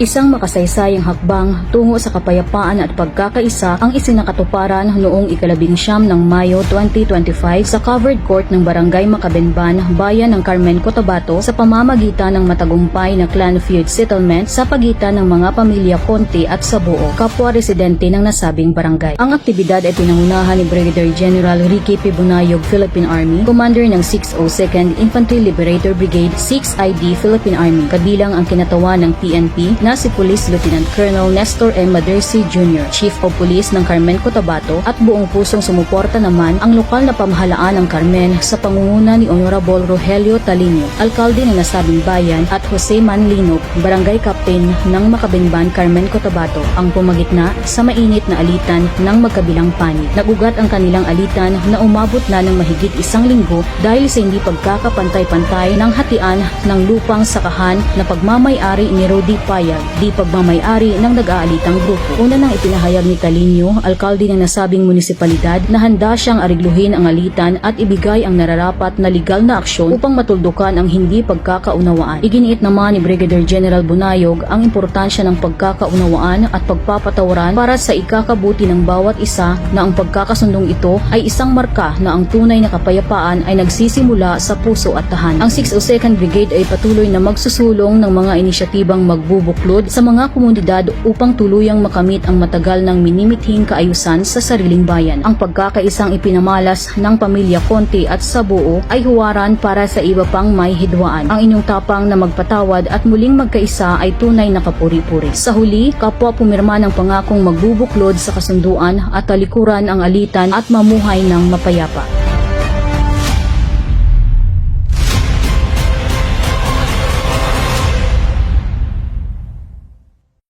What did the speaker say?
Isang makasaysayang hakbang tungo sa kapayapaan at pagkakaisa ang isinakatuparan noong ikalabing siyam ng Mayo 2025 sa covered court ng Barangay Makabenban, bayan ng Carmen Cotabato sa pamamagitan ng matagumpay na clan feud settlement sa pagitan ng mga pamilya Conti at Sabuo, kapwa residente ng nasabing barangay. Ang aktibidad ay pinangunahan ni Brigadier General Ricky P. Bunayog, Philippine Army, Commander ng 602nd Infantry Liberator Brigade 6ID Philippine Army, kabilang ang kinatawan ng PNP na si Police Lieutenant Colonel Nestor M. Madersi Jr., Chief of Police ng Carmen Cotabato at buong pusong sumuporta naman ang lokal na pamahalaan ng Carmen sa pangunguna ni Honorable Rogelio Talino, alkalde ng nasabing bayan at Jose Manlinop, barangay captain ng Makabinban, Carmen Cotabato, ang pumagitna sa mainit na alitan ng magkabilang panig. Nagugat ang kanilang alitan na umabot na ng mahigit isang linggo dahil sa hindi pagkakapantay-pantay ng hatian ng lupang sakahan na pagmamayari ni Rodi Payag, di pagmamayari ng nag-aalitang grupo. Una nang ipinahayag ni Talinio, alkalde ng nasabing munisipalidad, na handa siyang arigluhin ang alitan at ibigay ang nararapat na legal na aksyon upang matuldukan ang hindi pagkakaunawaan. Iginiit naman ni Brigadier General Bunayog ang importansya ng pagkakaunawaan at pagpapatawaran para sa ikakabuti ng bawat isa na ang pagkakasundong ito ay isang marka na ang tunay na kapayapaan ay nagsisimula sa puso at tahan. Ang 602nd Brigade ay patuloy na magsusulong ng mga inisyatibang magbubuklod sa mga komunidad upang tuluyang makamit ang matagal ng minimithing kaayusan sa sariling bayan. Ang pagkakaisang ipinamalas ng pamilya Conti at Sabuo ay huwaran para sa iba pang may hidwaan. Ang inyong tapang na magpatawad at muling magkaisa ay tunay na kapuri-puri. Sa huli, kapwa pumirma ng pangakong magbubuklod sa kasunduan at talikuran ang alitan at mamuhay ng mapayapa.